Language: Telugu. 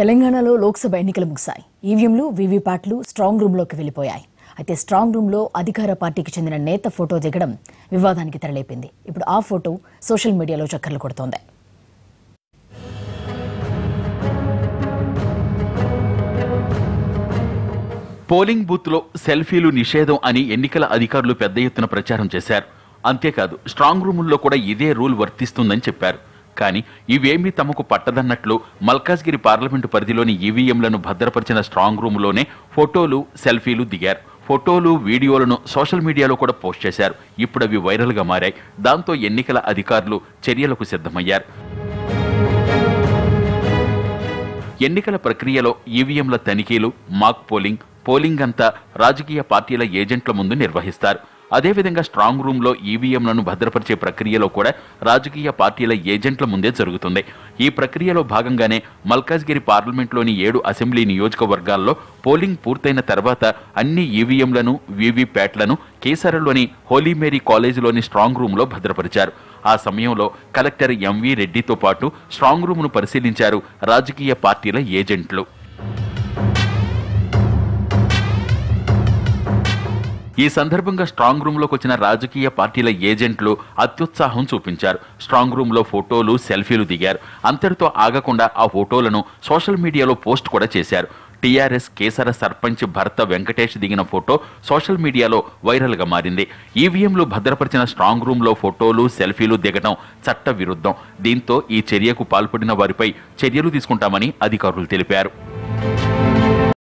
తెలంగాణలో లోక్సభ ఎన్నికలు ముగిశాయి. ఈవీఎంలు వీవీప్యాట్లు స్ట్రాంగ్ రూమ్లోకి వెళ్ళిపోయాయి అయితే స్ట్రాంగ్ రూమ్లో అధికార పార్టీకి చెందిన నేత ఫోటో దిగడం వివాదానికి తెరలేపింది. ఇప్పుడు ఆ ఫోటో సోషల్ మీడియాలో చక్కర్లు కొడుతోంది. పోలింగ్ బూత్లో సెల్ఫీలు నిషేధం అని ఎన్నికల అధికారులు పెద్ద ఎత్తున ప్రచారం చేశారు. అంతేకాదు స్ట్రాంగ్ రూముల్లో కూడా ఇదే రూల్ వర్తిస్తుందని చెప్పారు. కానీ ఇవేమీ తమకు పట్టదన్నట్లు మల్కాజ్గిరి పార్లమెంటు పరిధిలోని ఈవీఎంలను భద్రపరిచిన స్ట్రాంగ్ రూమ్లోనే ఫోటోలు సెల్ఫీలు దిగారు. ఫోటోలు వీడియోలను సోషల్ మీడియాలో కూడా పోస్ట్ చేశారు. ఇప్పుడు అవి వైరల్గా మారాయి. దాంతో ఎన్నికల అధికారులు చర్యలకు సిద్ధమయ్యారు. ఎన్నికల ప్రక్రియలో ఈవీఎంల తనిఖీలు మాక్ పోలింగ్ పోలింగ్ అంతా రాజకీయ పార్టీల ఏజెంట్ల ముందు నిర్వహిస్తారు. అదేవిధంగా స్ట్రాంగ్ రూమ్లో ఈవీఎంలను భద్రపరిచే ప్రక్రియలో కూడా రాజకీయ పార్టీల ఏజెంట్ల ముందే జరుగుతుంది. ఈ ప్రక్రియలో భాగంగానే మల్కాజ్గిరి పార్లమెంట్లోని ఏడు అసెంబ్లీ నియోజకవర్గాల్లో పోలింగ్ పూర్తయిన తర్వాత అన్ని ఈవీఎంలను వీవీప్యాట్లను కేసరలోని హోలీమేరీ కాలేజీలోని స్ట్రాంగ్ రూమ్లో భద్రపరిచారు. ఆ సమయంలో కలెక్టర్ ఎంవి రెడ్డితో పాటు స్ట్రాంగ్ రూమ్ను పరిశీలించారు రాజకీయ పార్టీల ఏజెంట్లు. ఈ సందర్భంగా స్ట్రాంగ్ రూమ్లోకి వచ్చిన రాజకీయ పార్టీల ఏజెంట్లు అత్యుత్సాహం చూపించారు. స్ట్రాంగ్ రూంలో ఫోటోలు సెల్ఫీలు దిగారు. అంతటితో ఆగకుండా ఆ ఫోటోలను సోషల్ మీడియాలో పోస్ట్ కూడా చేశారు. టీఆర్ఎస్ కేసర సర్పంచ్ భర్త వెంకటేష్ దిగిన ఫోటో సోషల్ మీడియాలో వైరల్గా మారింది. ఈవీఎంలు భద్రపరిచిన స్ట్రాంగ్ రూంలో ఫోటోలు సెల్ఫీలు దిగడం చట్ట విరుద్ధం దీంతో ఈ చర్యకు పాల్పడిన వారిపై చర్యలు తీసుకుంటామని అధికారులు తెలిపారు.